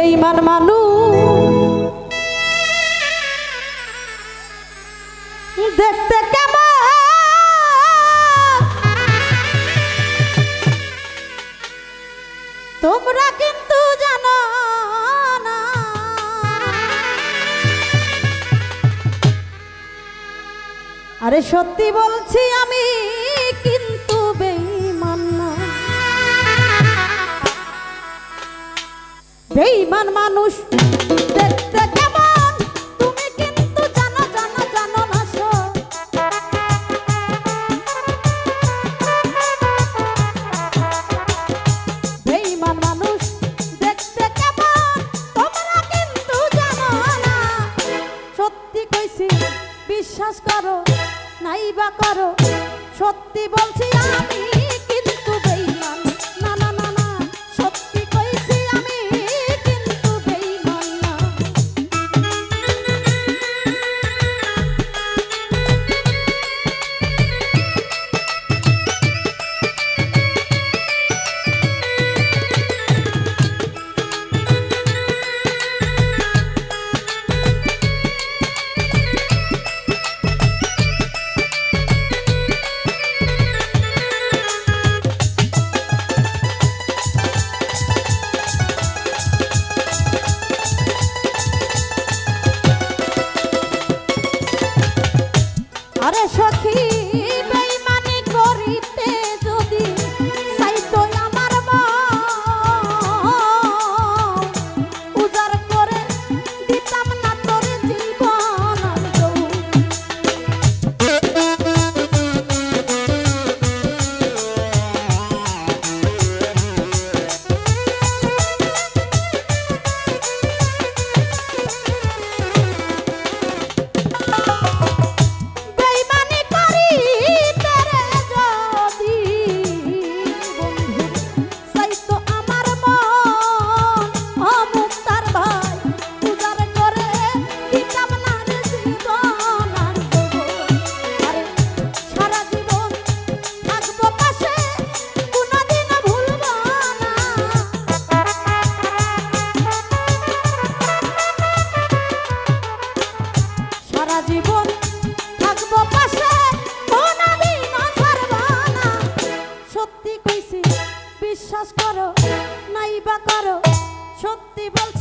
বেইমান মানুষ। দেখতে তোমরা কিন্তু জানো আরে সত্যি বলছি আমি বেইমান মানুষ। দেখতে কেমন? তুমি কিন্তু জানো জানো জানো বেইমান মানুষ, দেখতে কেমন? তোমরা কিন্তু জানো না। সত্যি কইছি, বিশ্বাস করো, নাইবা করো। সত্যি বলছি আরে সখী। সত্যি বলছি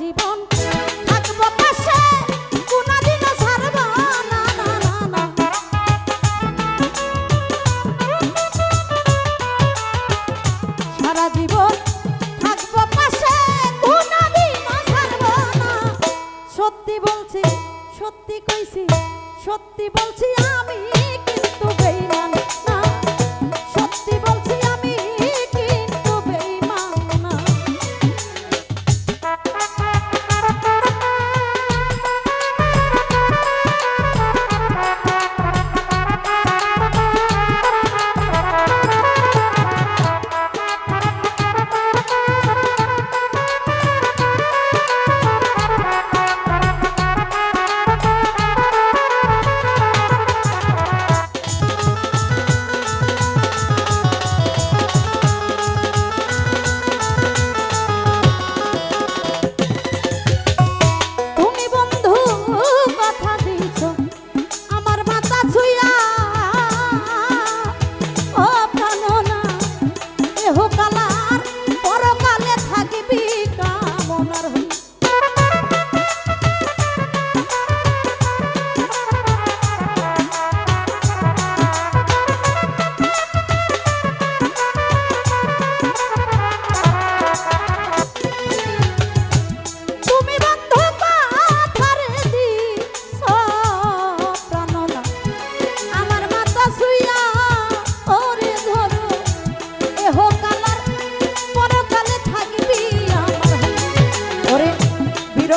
জীবন। থাকব পাশে জীবন পাশে সত্যি বলছি সত্যি কইছি সত্যি বলছি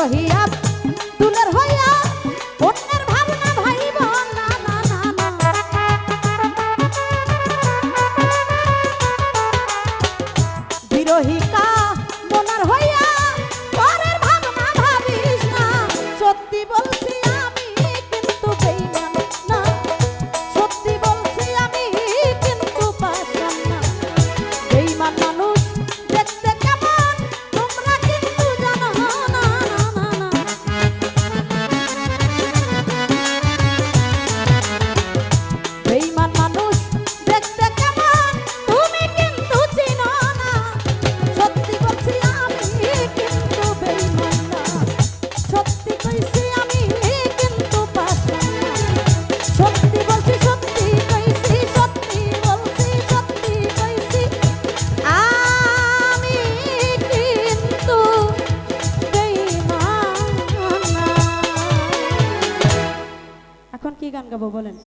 Up.